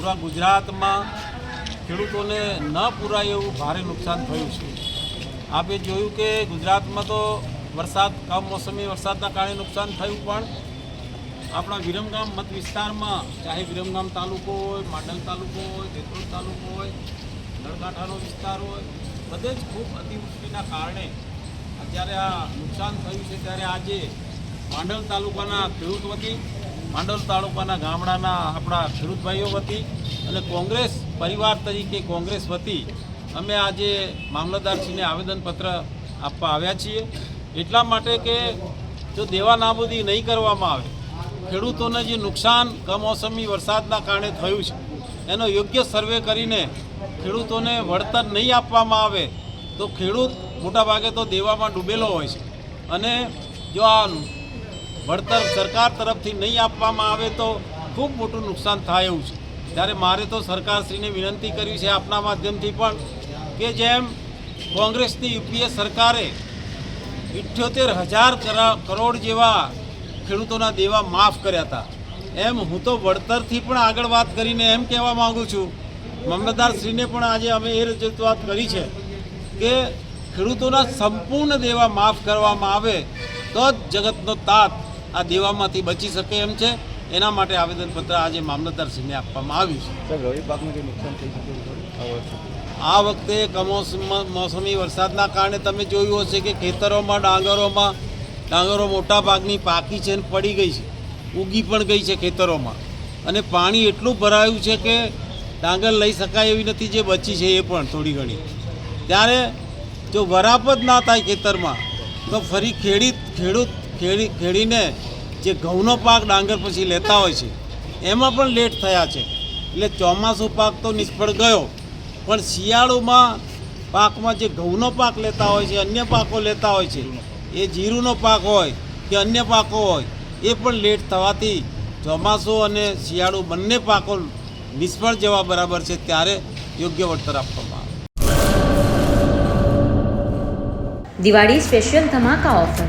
પૂરા ગુજરાતમાં ખેડૂતોને ન પૂરાય એવું ભારે નુકસાન થયું છે. આપે જોયું કે ગુજરાતમાં તો વરસાદ, કમોસમી વરસાદના કારણે નુકસાન થયું પણ આપણા વિરમગામ મત વિસ્તારમાં, ચાહે વિરમગામ તાલુકો હોય, માંડલ તાલુકો હોય જેતપુર તાલુકો હોય, નળકાંઠાનો વિસ્તાર હોય, બધે જ ખૂબ અતિવૃષ્ટિના કારણે અત્યારે આ નુકસાન થયું છે. ત્યારે આજે માંડલ તાલુકાના ખેડૂત વતી માંડલ તાલુકાના ગામડાના આપણા ખેડૂત ભાઈઓ વતી અને કોંગ્રેસ પરિવાર તરીકે કોંગ્રેસ વતી અમે આજે મામલતદારશ્રીને આવેદનપત્ર આપવા આવ્યા છીએ. એટલા માટે કે જો દેવા નાબૂદી નહીં કરવામાં આવે, ખેડૂતોને જે નુકસાન કમોસમી વરસાદના કારણે થયું છે, એનો યોગ્ય સર્વે કરીને ખેડૂતોને વળતર નહીં આપવામાં આવે, તો ખેડૂત મોટાભાગે તો દેવામાં ડૂબેલો હોય છે. અને જો આ વળતર સરકાર તરફથી નહીં આપવામાં આવે તો ખૂબ મોટું નુકસાન થાય એવું છે. ત્યારે મારે તો સરકારશ્રીને વિનંતી કરવી છે આપના માધ્યમથી પણ કે જેમ કોંગ્રેસની યુપીએ સરકારે ઇઠ્યોતેર હજાર કરોડ જેવા ખેડૂતોના દેવા માફ કર્યા હતા. એમ હું તો વળતરથી પણ આગળ વાત કરીને એમ કહેવા માગું છું, મામલતદારશ્રીને પણ આજે અમે એ રજૂઆત કરી છે કે ખેડૂતોના સંપૂર્ણ દેવા માફ કરવામાં આવે તો જ જગતનો તાત આ દેવામાંથી બચી શકે એમ છે. એના માટે આવેદનપત્ર આજે મામલતદારશ્રીને આપવામાં આવ્યું છે. રવિ પાકનું કંઈ નુકસાન થઈ શકે આ વખતે કમોસમ મોસમી વરસાદના કારણે તમે જોયું હશે કે ખેતરોમાં ડાંગરોમાં ડાંગરો મોટા ભાગની પાકી છે અને પડી ગઈ છે. ઉગી પણ ગઈ છે ખેતરોમાં. અને પાણી એટલું ભરાયું છે કે ડાંગર લઈ શકાય એવી નથી જે બચી છે એ પણ થોડી ઘણી. ત્યારે જો વરાપ જ ના થાય ખેતરમાં તો ફરી ખેડી ખેડૂત ખેડી ખેડીને જે ઘઉંનો પાક ડાંગર પછી લેતા હોય છે, એમાં પણ લેટ થયા છે. એટલે ચોમાસું પાક તો નિષ્ફળ ગયો. પણ શિયાળુમાં પાકમાં જે ઘઉંનો પાક લેતા હોય છે, અન્ય પાકો લેતા હોય છે, એ જીરુંનો પાક હોય કે અન્ય પાકો હોય, એ પણ લેટ થવાથી ચોમાસું અને શિયાળુ બંને પાકો નિષ્ફળ જવા બરાબર છે, ત્યારે યોગ્ય વળતર આપવામાં આવે. દિવાળી સ્પેશિયલ ધમાકા ઓફર